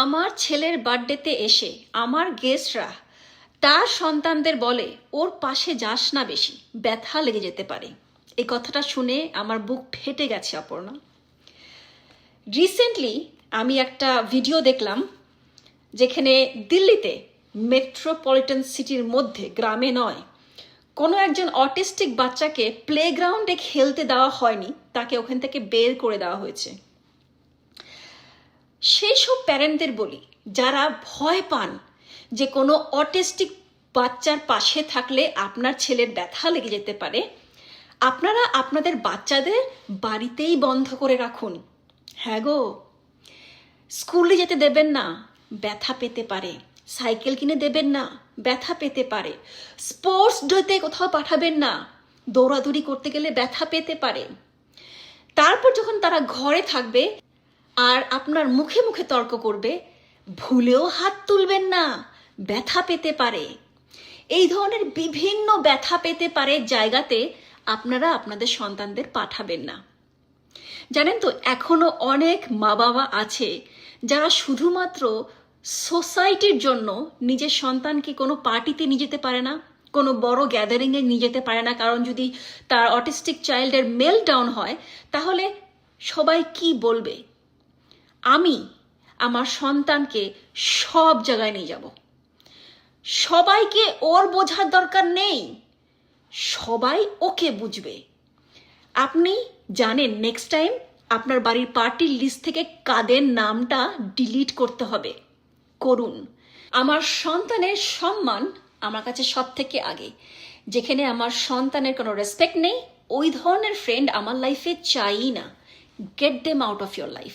আমার ছেলের বার্থডেতে এসে আমার গেস্টরা তার সন্তানদের বলে, ওর পাশে যাস না বেশি, ব্যথা লেগে যেতে পারে। এই কথাটা শুনে আমার বুক ফেটে গেছে, অপর্ণা। রিসেন্টলি আমি একটা ভিডিও দেখলাম, যেখানে দিল্লিতে মেট্রোপলিটন সিটির মধ্যে, গ্রামে নয়, কোনো একজন অটিস্টিক বাচ্চাকে প্লেগ্রাউন্ডে খেলতে দেওয়া হয়নি, তাকে ওখান থেকে বের করে দেওয়া হয়েছে। সেই সব প্যারেন্টদের বলি, যারা ভয় পান যে কোনো অটিস্টিক বাচ্চার পাশে থাকলে আপনার ছেলের ব্যথা লেগে যেতে পারে, আপনারা আপনাদের বাচ্চাদের বাড়িতেই বন্ধ করে রাখুন। হ্যাঁ গো, স্কুলে যেতে দেবেন না, ব্যথা পেতে পারে, সাইকেল কিনে দেবেন না, ব্যথা পেতে পারে, স্পোর্টস ডেতে কোথাও পাঠাবেন না, দৌড়াদৌড়ি করতে গেলে ব্যথা পেতে পারে। তারপর যখন তারা ঘরে থাকবে আর আপনার মুখে মুখে তর্ক করবে, ভুলেও হাত তুলবেন না, ব্যথা পেতে পারে। এই ধরনের বিভিন্ন ব্যথা পেতে পারে জায়গাতে আপনারা আপনাদের সন্তানদের পাঠাবেন না। জানেন তো, এখনও অনেক মা বাবা আছে যারা শুধুমাত্র সোসাইটির জন্য নিজের সন্তানকে কোনো পার্টিতে নিয়ে যেতে পারে না, কোনো বড় গ্যাদারিংয়ে নিয়ে যেতে পারে না। কারণ যদি তার অটিস্টিক চাইল্ডের মেল ডাউন হয়, তাহলে সবাই কি বলবে? আমি আমার সন্তানকে সব জায়গায় নিয়ে যাব। সবাইকে ওর বোঝার দরকার নেই। সবাই ওকে বুঝবে। আপনি জানেন নেক্সট টাইম আপনার বাড়ির পার্টির লিস্ট থেকে কাদের নামটা ডিলিট করতে হবে। করুন। আমার সন্তানের সম্মান আমার কাছে সব থেকে আগে। যেখানে আমার সন্তানের কোনো রেসপেক্ট নেই, ওই ধরনের ফ্রেন্ড আমার লাইফে চাই না। Get them out of your life